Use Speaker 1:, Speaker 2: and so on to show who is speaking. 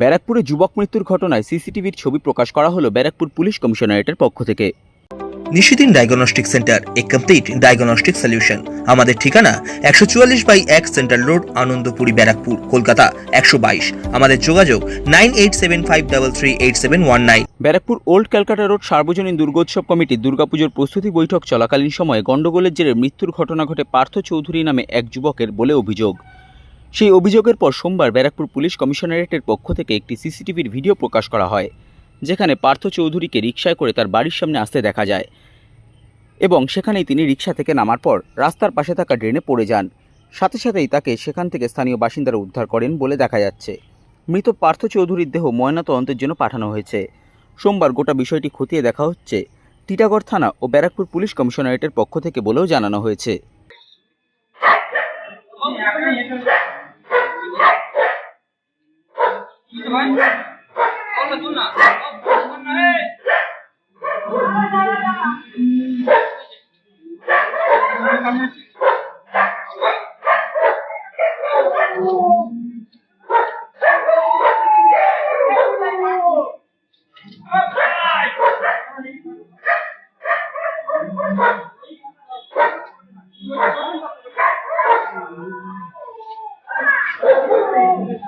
Speaker 1: ব্যারাকপুরে যুবক মৃত্যুর ঘটনায় সিসিটিভির ছবি প্রকাশ করা হলো ব্যারাকপুর পুলিশ কমিশনারেটের পক্ষ থেকে।
Speaker 2: নিশিদিন ডায়াগনস্টিক সেন্টার এ কমপ্লিট ডায়াগনস্টিক সলিউশন। আমাদের ঠিকানা একশো চুয়াল্লিশ বাই এক সেন্ট্রাল রোড আনন্দপুরি ব্যারাকপুর কলকাতা একশো বাইশ। আমাদের যোগাযোগ nine eight seven five double three eight seven one nine.
Speaker 1: Barrackpore old Calcutta road সার্বজনীন দুর্গোৎসব কমিটির দুর্গাপুজোর প্রস্তুতি বৈঠক চলাকালীন সময়ে গণ্ডগোলের জেরে মৃত্যুর ঘটনা ঘটে পার্থ চৌধুরী নামে এক যুবকের বলে অভিযোগ। সেই অভিযোগের পর সোমবার ব্যারাকপুর পুলিশ কমিশনারেটের পক্ষ থেকে একটি সিসিটিভির ভিডিও প্রকাশ করা হয়, যেখানে পার্থ চৌধুরীকে রিকশায় করে তার বাড়ির সামনে আসতে দেখা যায় এবং সেখানেই তিনি রিকশা থেকে নামার পর রাস্তার পাশে থাকা ড্রেনে পড়ে যান। সাথে সাথেই তাকে সেখান থেকে স্থানীয় বাসিন্দারা উদ্ধার করেন বলে দেখা যাচ্ছে। মৃত পার্থ চৌধুরীর দেহ ময়নাতদন্তের জন্য পাঠানো হয়েছে। সোমবার গোটা বিষয়টি খতিয়ে দেখা হচ্ছে। টিটাগড় থানা ও ব্যারাকপুর পুলিশ কমিশনারেটের পক্ষ থেকে বলেও জানানো হয়েছে। ভাই না তুন না তুন না রে Thank you.